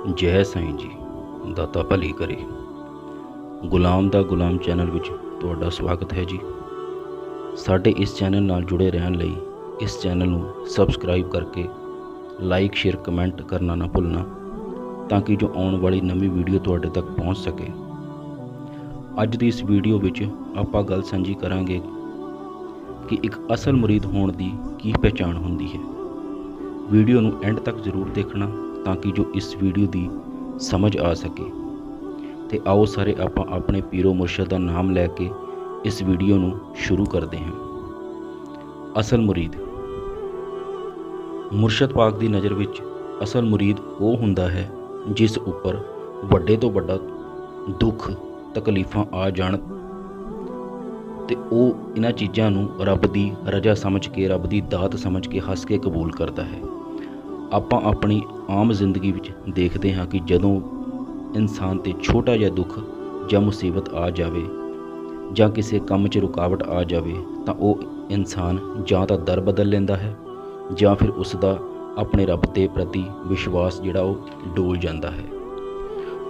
ਜੈ ਸਾਈਂ ਜੀ, ਦਾਤਾ ਭਲੀ ਕਰੇ। ਗੁਲਾਮ ਦਾ ਗੁਲਾਮ ਚੈਨਲ ਵਿੱਚ ਤੁਹਾਡਾ ਸਵਾਗਤ ਹੈ ਜੀ। ਸਾਡੇ ਇਸ ਚੈਨਲ ਨਾਲ ਜੁੜੇ ਰਹਿਣ ਲਈ ਇਸ ਚੈਨਲ ਨੂੰ ਸਬਸਕ੍ਰਾਈਬ ਕਰਕੇ ਲਾਈਕ, ਸ਼ੇਅਰ, ਕਮੈਂਟ ਕਰਨਾ ਨਾ ਭੁੱਲਣਾ, ਤਾਂ ਕਿ ਜੋ ਆਉਣ ਵਾਲੀ ਨਵੀਂ ਵੀਡੀਓ ਤੁਹਾਡੇ ਤੱਕ ਪਹੁੰਚ ਸਕੇ। ਅੱਜ ਦੀ ਇਸ ਵੀਡੀਓ ਵਿੱਚ ਆਪਾਂ ਗੱਲ ਸਾਂਝੀ ਕਰਾਂਗੇ ਕਿ ਇੱਕ ਅਸਲ ਮੁਰੀਦ ਹੋਣ ਦੀ ਕੀ ਪਛਾਣ ਹੁੰਦੀ ਹੈ। ਵੀਡੀਓ ਨੂੰ ਐਂਡ ਤੱਕ ਜ਼ਰੂਰ ਦੇਖਣਾ ਤਾਂ ਕਿ ਜੋ ਇਸ ਵੀਡੀਓ ਦੀ ਸਮਝ ਆ ਸਕੇ। ਤੇ ਆਓ ਸਾਰੇ ਆਪਾਂ ਆਪਣੇ ਪੀਰੋ ਮੁਰਸ਼ਦ ਦਾ ਨਾਮ ਲੈ ਕੇ ਇਸ ਵੀਡੀਓ ਨੂੰ ਸ਼ੁਰੂ ਕਰਦੇ ਹਾਂ। ਅਸਲ ਮੁਰੀਦ। ਮੁਰਸ਼ਦ ਪਾਕ ਦੀ ਨਜ਼ਰ ਵਿੱਚ ਅਸਲ ਮੁਰੀਦ ਉਹ ਹੁੰਦਾ ਹੈ ਜਿਸ ਉੱਪਰ ਵੱਡੇ ਤੋਂ ਵੱਡਾ ਦੁੱਖ, ਤਕਲੀਫਾਂ ਆ ਜਾਣ ਤੇ ਉਹ ਇਹਨਾਂ ਚੀਜ਼ਾਂ ਨੂੰ ਰੱਬ ਦੀ ਰਜ਼ਾ ਸਮਝ ਕੇ, ਰੱਬ ਦੀ ਦਾਤ ਸਮਝ ਕੇ ਹੱਸ ਕੇ ਕਬੂਲ ਕਰਦਾ ਹੈ। ਆਪਾਂ ਆਪਣੀ ਆਮ ਜ਼ਿੰਦਗੀ ਵਿੱਚ ਦੇਖਦੇ ਹਾਂ ਕਿ ਜਦੋਂ ਇਨਸਾਨ ਤੇ ਛੋਟਾ ਜਿਹਾ ਦੁੱਖ ਜਾਂ ਮੁਸੀਬਤ ਆ ਜਾਵੇ ਜਾਂ ਕਿਸੇ ਕੰਮ 'ਚ ਰੁਕਾਵਟ ਆ ਜਾਵੇ, ਤਾਂ ਉਹ ਇਨਸਾਨ ਜਾਂ ਤਾਂ ਦਰ ਬਦਲ ਲੈਂਦਾ ਹੈ ਜਾਂ ਫਿਰ ਉਸ ਦਾ ਆਪਣੇ ਰੱਬ ਦੇ ਪ੍ਰਤੀ ਵਿਸ਼ਵਾਸ ਜਿਹੜਾ ਉਹ ਡੋਲ ਜਾਂਦਾ ਹੈ।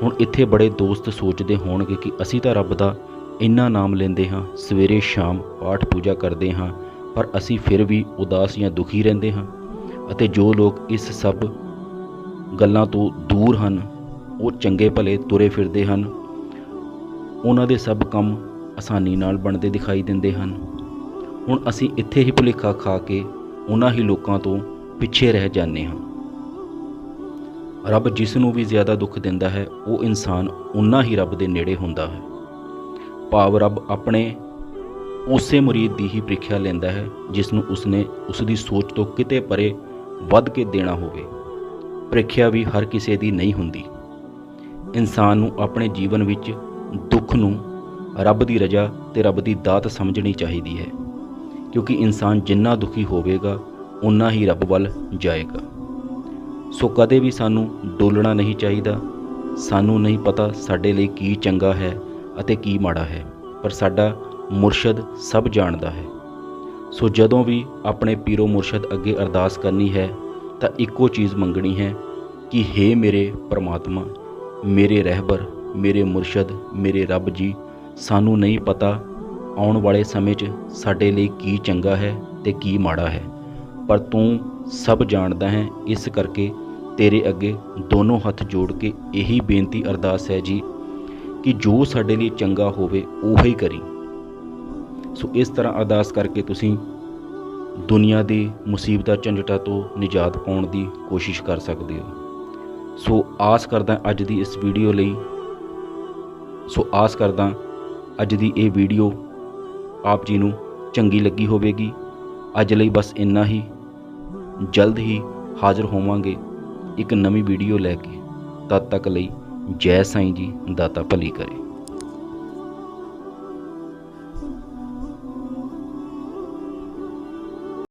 ਹੁਣ ਇੱਥੇ ਬੜੇ ਦੋਸਤ ਸੋਚਦੇ ਹੋਣਗੇ ਕਿ ਅਸੀਂ ਤਾਂ ਰੱਬ ਦਾ ਇੰਨਾ ਨਾਮ ਲੈਂਦੇ ਹਾਂ, ਸਵੇਰੇ ਸ਼ਾਮ ਪਾਠ ਪੂਜਾ ਕਰਦੇ ਹਾਂ, ਪਰ ਅਸੀਂ ਫਿਰ ਵੀ ਉਦਾਸ ਜਾਂ ਦੁਖੀ ਰਹਿੰਦੇ ਹਾਂ। ਅਤੇ ਜੋ ਲੋਕ ਇਸ ਸਭ ਗੱਲਾਂ ਤੋਂ ਦੂਰ ਹਨ, ਉਹ ਚੰਗੇ ਭਲੇ ਤੁਰੇ ਫਿਰਦੇ ਹਨ। ਉਹਨਾਂ ਦੇ ਸਭ ਕੰਮ ਆਸਾਨੀ ਨਾਲ ਬਣਦੇ ਦਿਖਾਈ ਦਿੰਦੇ ਹਨ। ਹੁਣ ਅਸੀਂ ਇੱਥੇ ਹੀ ਭੁਲੇਖਾ ਖਾ ਕੇ ਉਹਨਾਂ ਹੀ ਲੋਕਾਂ ਤੋਂ ਪਿੱਛੇ ਰਹਿ ਜਾਂਦੇ ਹਾਂ। ਰੱਬ ਜਿਸ ਨੂੰ ਵੀ ਜ਼ਿਆਦਾ ਦੁੱਖ ਦਿੰਦਾ ਹੈ, ਉਹ ਇਨਸਾਨ ਉਨਾ ਹੀ ਰੱਬ ਦੇ ਨੇੜੇ ਹੁੰਦਾ ਹੈ। ਭਾਵ ਰੱਬ ਆਪਣੇ ਉਸੇ ਮੁਰੀਦ ਦੀ ਹੀ ਪ੍ਰੀਖਿਆ ਲੈਂਦਾ ਹੈ, ਜਿਸ ਨੂੰ ਉਸਨੇ ਉਸ ਦੀ ਸੋਚ ਤੋਂ ਕਿਤੇ ਪਰੇ ਵੱਧ ਕੇ ਦੇਣਾ ਹੋਵੇ। ਪ੍ਰੀਖਿਆ ਵੀ ਹਰ ਕਿਸੇ ਦੀ ਨਹੀਂ ਹੁੰਦੀ। ਇਨਸਾਨ ਨੂੰ ਆਪਣੇ ਜੀਵਨ ਵਿੱਚ ਦੁੱਖ ਨੂੰ ਰੱਬ ਦੀ ਰਜ਼ਾ ਤੇ ਰੱਬ ਦੀ ਦਾਤ ਸਮਝਣੀ ਚਾਹੀਦੀ ਹੈ, ਕਿਉਂਕਿ ਇਨਸਾਨ ਜਿੰਨਾ ਦੁਖੀ ਹੋਵੇਗਾ ਉਨਾ ਹੀ ਰੱਬ ਵੱਲ ਜਾਏਗਾ। ਸੋ ਕਦੇ ਵੀ ਸਾਨੂੰ ਡੋਲਣਾ ਨਹੀਂ ਚਾਹੀਦਾ, ਸਾਨੂੰ ਨਹੀਂ ਪਤਾ ਸਾਡੇ ਲਈ ਕੀ ਚੰਗਾ ਹੈ ਅਤੇ ਕੀ ਮਾੜਾ ਹੈ, ਪਰ ਸਾਡਾ ਮੁਰਸ਼ਦ ਸਭ ਜਾਣਦਾ ਹੈ। ਸੋ ਜਦੋਂ ਵੀ ਆਪਣੇ ਪੀਰੋ ਮੁਰਸ਼ਦ ਅੱਗੇ ਅਰਦਾਸ ਕਰਨੀ ਹੈ, ਤਾਂ ਇੱਕੋ ਚੀਜ਼ ਮੰਗਣੀ ਹੈ ਕਿ हे ਮੇਰੇ ਪਰਮਾਤਮਾ, ਮੇਰੇ ਰਹਿਬਰ, ਮੇਰੇ ਮੁਰਸ਼ਦ, ਮੇਰੇ ਰੱਬ ਜੀ, ਸਾਨੂੰ ਨਹੀਂ ਪਤਾ ਆਉਣ ਵਾਲੇ ਸਮੇਂ 'ਚ ਸਾਡੇ ਲਈ ਕੀ ਚੰਗਾ ਹੈ ਤੇ ਕੀ ਮਾੜਾ ਹੈ, ਪਰ ਤੂੰ ਸਭ ਜਾਣਦਾ ਹੈ, ਇਸ ਕਰਕੇ ਤੇਰੇ ਅੱਗੇ ਦੋਨੋਂ ਹੱਥ ਜੋੜ ਕੇ ਇਹੀ ਬੇਨਤੀ ਅਰਦਾਸ ਹੈ ਜੀ, ਕਿ ਜੋ ਸਾਡੇ ਲਈ ਚੰਗਾ ਹੋਵੇ, ਉਹੀ ਕਰੀ। ਸੋ ਇਸ ਤਰ੍ਹਾਂ ਅਰਦਾਸ ਕਰਕੇ ਤੁਸੀਂ ਦੁਨੀਆ ਦੀ ਮੁਸੀਬਤਾਂ ਝੰਜਟਾਂ ਤੋਂ ਨਿਜਾਤ ਪਾਉਣ ਦੀ ਕੋਸ਼ਿਸ਼ ਕਰ ਸਕਦੇ ਹੋ। ਸੋ ਆਸ ਕਰਦਾ ਅੱਜ ਦੀ ਇਸ ਵੀਡੀਓ ਲਈ। ਸੋ ਆਸ ਕਰਦਾ ਅੱਜ ਦੀ ਇਹ ਵੀਡੀਓ ਆਪ ਜੀ ਨੂੰ ਚੰਗੀ ਲੱਗੀ ਹੋਵੇਗੀ। ਅੱਜ ਲਈ ਬਸ ਇੰਨਾ ਹੀ। ਜਲਦ ਹੀ ਹਾਜ਼ਰ ਹੋਵਾਂਗੇ ਇੱਕ ਨਵੀਂ ਵੀਡੀਓ ਲੈ ਕੇ। ਤਦ ਤੱਕ ਲਈ ਜੈ ਸਾਈਂ ਜੀ, ਦਾਤਾ ਭਲੀ ਕਰੇ।